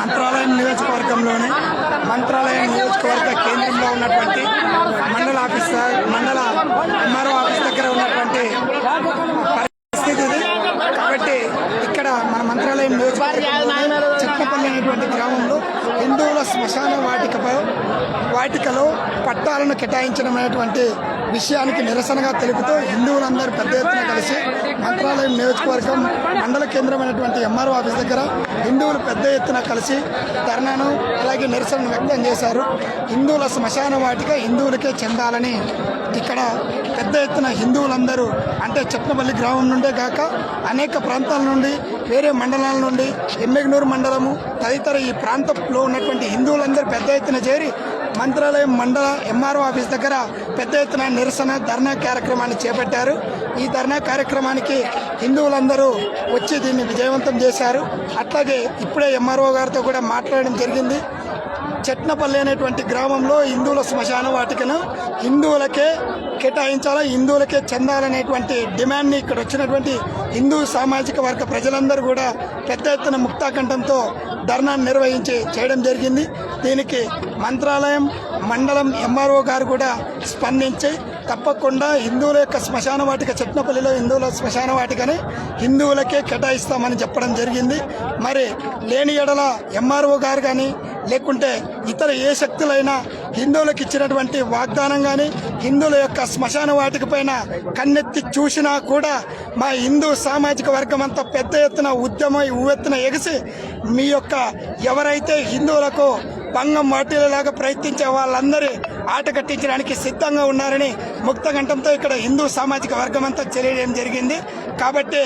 మంత్రాలయం నియోజకవర్గంలోని మంత్రాలయం నియోజకవర్గ కేంద్రంలో ఉన్నటువంటి మండల ఆఫీస్ మండల ఎంఆర్ఓ ఆఫీస్ దగ్గర ఉన్నటువంటి పరిస్థితి ఇది కాబట్టి ఇక్కడ మన మంత్రాలయం నియోజకవర్గంలోని ఉన్నటువంటి గ్రామంలో హిందువుల శ్మశాన వాటికపై వాటికలో పట్టాలను కేటాయించడం అనేటువంటి విషయానికి నిరసనగా తెలుపుతూ హిందువులందరూ పెద్ద ఎత్తున కలిసి మంత్రాలయం నియోజకవర్గం మండల కేంద్రమైనటువంటి ఎంఆర్ఓ ఆఫీస్ దగ్గర హిందువులు పెద్ద ఎత్తున కలిసి ధర్నాను అలాగే నిరసన వ్యక్తం చేశారు. హిందువుల శ్మశాన వాటిక హిందువులకే చెందాలని ఇక్కడ పెద్ద ఎత్తున హిందువులందరూ అంటే చెట్నపల్లి గ్రామం నుండే కాక అనేక ప్రాంతాల నుండి వేరే మండలాల నుండి ఎమ్మెగ్నూరు మండలము తదితర ఈ ప్రాంతంలో ఉన్నటువంటి హిందువులందరూ పెద్ద ఎత్తున చేరి మంత్రాలయం మండల ఎంఆర్ఓ ఆఫీస్ దగ్గర పెద్ద ఎత్తున నిరసన ధర్నా కార్యక్రమాన్ని చేపట్టారు. ఈ ధర్నా కార్యక్రమానికి హిందువులందరూ వచ్చి దీన్ని విజయవంతం చేశారు. అట్లాగే ఇప్పుడే ఎంఆర్ఓ గారితో కూడా మాట్లాడడం జరిగింది. చెట్నపల్లి అనేటువంటి గ్రామంలో హిందువుల శ్మశాన వాటికను హిందువులకే కేటాయించాలా హిందువులకే చెందాలనేటువంటి డిమాండ్ని ఇక్కడ వచ్చినటువంటి హిందూ సామాజిక వర్గ ప్రజలందరూ కూడా పెద్ద ఎత్తున ముక్తాకంఠంతో ధర్నాన్ని నిర్వహించి చేయడం జరిగింది. దీనికి మంత్రాలయం మండలం ఎంఆర్ఓ గారు కూడా స్పందించి తప్పకుండా హిందువుల యొక్క శ్మశాన వాటిక చెట్నపల్లిలో హిందువుల శ్మశాన వాటికని హిందువులకే కేటాయిస్తామని చెప్పడం జరిగింది. మరి లేని ఎడల ఎంఆర్ఓ గారు కానీ లేకుంటే ఇతర ఏ శక్తులైనా హిందువులకు ఇచ్చినటువంటి వాగ్దానం కానీ హిందువుల యొక్క శ్మశాన వాటిక పైన కన్నెత్తి చూసినా కూడా మా హిందూ సామాజిక వర్గం అంతా పెద్ద ఎత్తున ఉద్యమం ఉవ్వెత్తున ఎగిసి మీ యొక్క ఎవరైతే హిందువులకు భంగం వాటిలాగా ప్రయత్నించే వాళ్ళందరి ఆట కట్టించడానికి సిద్ధంగా ఉన్నారని ముక్తకంఠంతో ఇక్కడ హిందూ సామాజిక వర్గం అంతా తెలియడం జరిగింది. కాబట్టి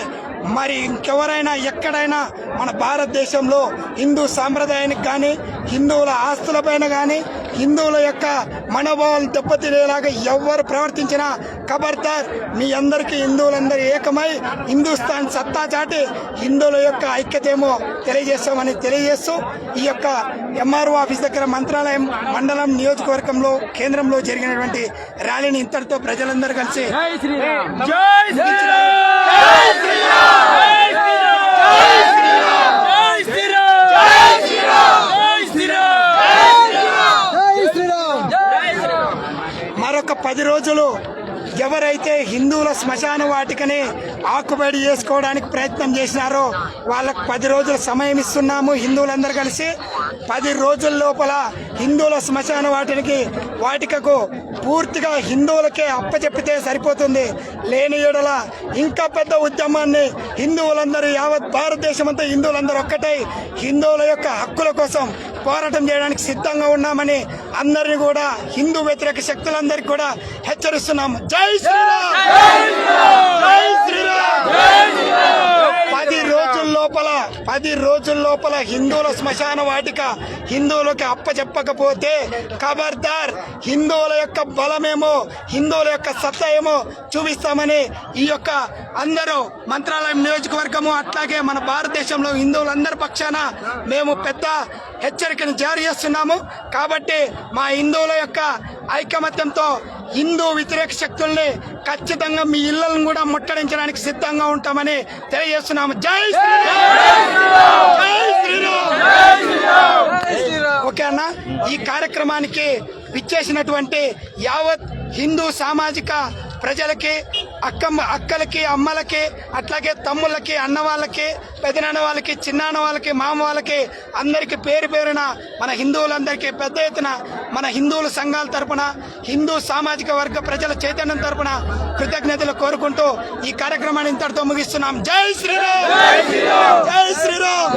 మరి ఇంకెవరైనా ఎక్కడైనా మన భారతదేశంలో హిందూ సాంప్రదాయానికి కానీ హిందువుల ఆస్తులపైన కానీ హిందువుల యొక్క మనోభావాలను దెబ్బతినేలాగా ఎవరు ప్రవర్తించినా ఖబర్దార్ మీ అందరికీ హిందువులందరూ ఏకమై హిందుస్థాన్ సత్తా చాటి హిందువుల యొక్క ఐక్యతేమో తెలియజేస్తామని తెలియజేస్తూ ఈ యొక్క ఎంఆర్ఓ ఆఫీస్ దగ్గర మంత్రాలయం మండలం నియోజకవర్గంలో కేంద్రంలో జరిగినటువంటి ర్యాలీని ఇంతటితో ప్రజలందరూ కలిసి రోజులు ఎవరైతే హిందువుల శ్మశాన వాటికని ఆకుబడి చేసుకోవడానికి ప్రయత్నం చేసినారో వాళ్ళకు పది రోజులు సమయం ఇస్తున్నాము హిందువులందరూ కలిసి. పది రోజుల లోపల హిందువుల శ్మశాన వాటికి వాటికకు పూర్తిగా హిందువులకే అప్పచెప్పితే సరిపోతుంది. లేని ఎడల ఇంకా పెద్ద ఉద్యమాన్ని హిందువులందరూ యావత్ భారతదేశం అంతా హిందువులందరూ ఒక్కటై హిందువుల యొక్క హక్కుల కోసం పోరాటం చేయడానికి సిద్ధంగా ఉన్నామని అందరిని కూడా హిందూ వ్యతిరేక శక్తులందరికీ కూడా హెచ్చరిస్తున్నాము జై శ్రీరామ్! జై శ్రీరామ్! పది రోజుల లోపల పది రోజుల లోపల హిందువుల శ్మశాన వాటిక హిందువులకి అప్పచెప్పకపోతే ఖబర్దార్ హిందువుల యొక్క బలమేమో హిందువుల యొక్క సత్తా ఏమో చూపిస్తామని ఈ యొక్క అందరూ మంత్రాలయం నియోజకవర్గము అట్లాగే మన భారతదేశంలో హిందువులందరి పక్షాన మేము పెద్ద హెచ్చరికను జారీ చేస్తున్నాము. కాబట్టి మా హిందువుల యొక్క ఐకమత్యంతో హిందూ వ్యతిరేక శక్తుల్ని ఖచ్చితంగా మీ ఇళ్ళను కూడా ముట్టడించడానికి సిద్ధంగా ఉంటామని తెలియజేస్తున్నాము. జై శ్రీరామ్! ఓకే అన్న ఈ కార్యక్రమానికి విచ్చేసినటువంటి యావత్ హిందూ సామాజిక ప్రజలకి అక్కమ్మ అక్కలకి అమ్మలకి అట్లాగే తమ్ముళ్ళకి అన్న వాళ్ళకి పెదనాన్న వాళ్ళకి చిన్నాన్న వాళ్ళకి మామ వాళ్ళకి అందరికీ పేరు పేరున మన హిందువులందరికీ పెద్ద ఎత్తున మన హిందువుల సంఘాల తరపున హిందూ సామాజిక వర్గ ప్రజల చైతన్యం తరపున కృతజ్ఞతలు కోరుకుంటూ ఈ కార్యక్రమాన్ని ఇంతటితో ముగిస్తున్నాం. జై శ్రీరామ్! జై శ్రీరామ్!